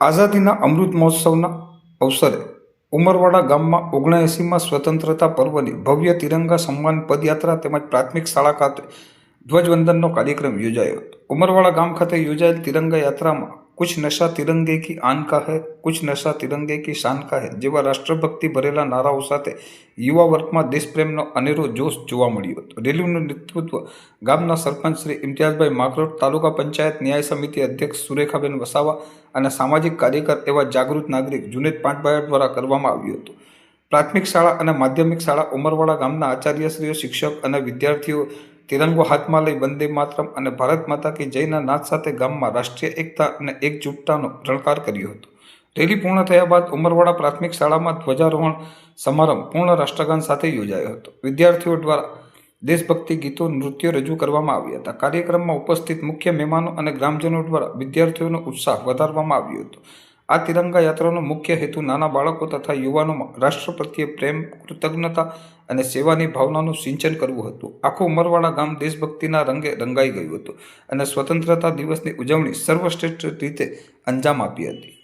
આઝાદીના અમૃત મહોત્સવના અવસરે ઉમરવાડા ગામમાં ઓગણએંસીમાં સ્વતંત્રતા પર્વની ભવ્ય તિરંગા સન્માન પદયાત્રા તેમજ પ્રાથમિક શાળા ખાતે ધ્વજવંદનનો કાર્યક્રમ યોજાયો હતો. ઉમરવાડા ગામ ખાતે યોજાયેલ તિરંગા યાત્રામાં કુછ નશા તિરંગે કી આન કા હૈ કુછ નશા તિરંગે કી શાન કા હૈ જેવા રાષ્ટ્રભક્તિ ભરેલા નારાઓ સાથે યુવા વર્ગમાં દેશપ્રેમનો અનેરો જોશ જોવા મળ્યો હતો રેલીનું નેતૃત્વ ગામના સરપંચ શ્રી ઇમ્તિયાઝભાઈ માકરોટ તાલુકા પંચાયત ન્યાય સમિતિ અધ્યક્ષ સુરેખાબેન વસાવા અને સામાજિક કાર્યકર એવા જાગૃત નાગરિક જુનેદ પાંટબાયા દ્વારા કરવામાં આવ્યું હતું। પ્રાથમિક શાળા અને માધ્યમિક શાળા ઉમરવાડા ગામના આચાર્યશ્રીઓ, શિક્ષક અને વિદ્યાર્થીઓ તિરંગો હાથમાં લઈ વંદે માતરમ અને ભારત માતા કી જયના નાદ સાથે ગામમાં રાષ્ટ્રીય એકતા અને એકજૂટતાનો રણકાર કર્યો હતો. રેલી પૂર્ણ થયા બાદ ઉમરવાડા પ્રાથમિક શાળામાં ધ્વજારોહણ સમારંભ પૂર્ણ રાષ્ટ્રગાન સાથે યોજાયો હતો. વિદ્યાર્થીઓ દ્વારા દેશભક્તિ ગીતો, નૃત્યો રજૂ કરવામાં આવ્યા હતા. કાર્યક્રમમાં ઉપસ્થિત મુખ્ય મહેમાનો અને ગ્રામજનો દ્વારા વિદ્યાર્થીઓનો ઉત્સાહ વધારવામાં આવ્યો હતો. આ તિરંગા યાત્રાનો મુખ્ય હેતુ નાના બાળકો તથા યુવાનોમાં રાષ્ટ્ર પ્રત્યે પ્રેમ, કૃતજ્ઞતા અને સેવાની ભાવનાનું સિંચન કરવું હતું. આખું ઉમરવાડા ગામ દેશભક્તિના રંગે રંગાઈ ગયું હતું અને સ્વતંત્રતા દિવસની ઉજવણી સર્વશ્રેષ્ઠ રીતે અંજામ આપી હતી.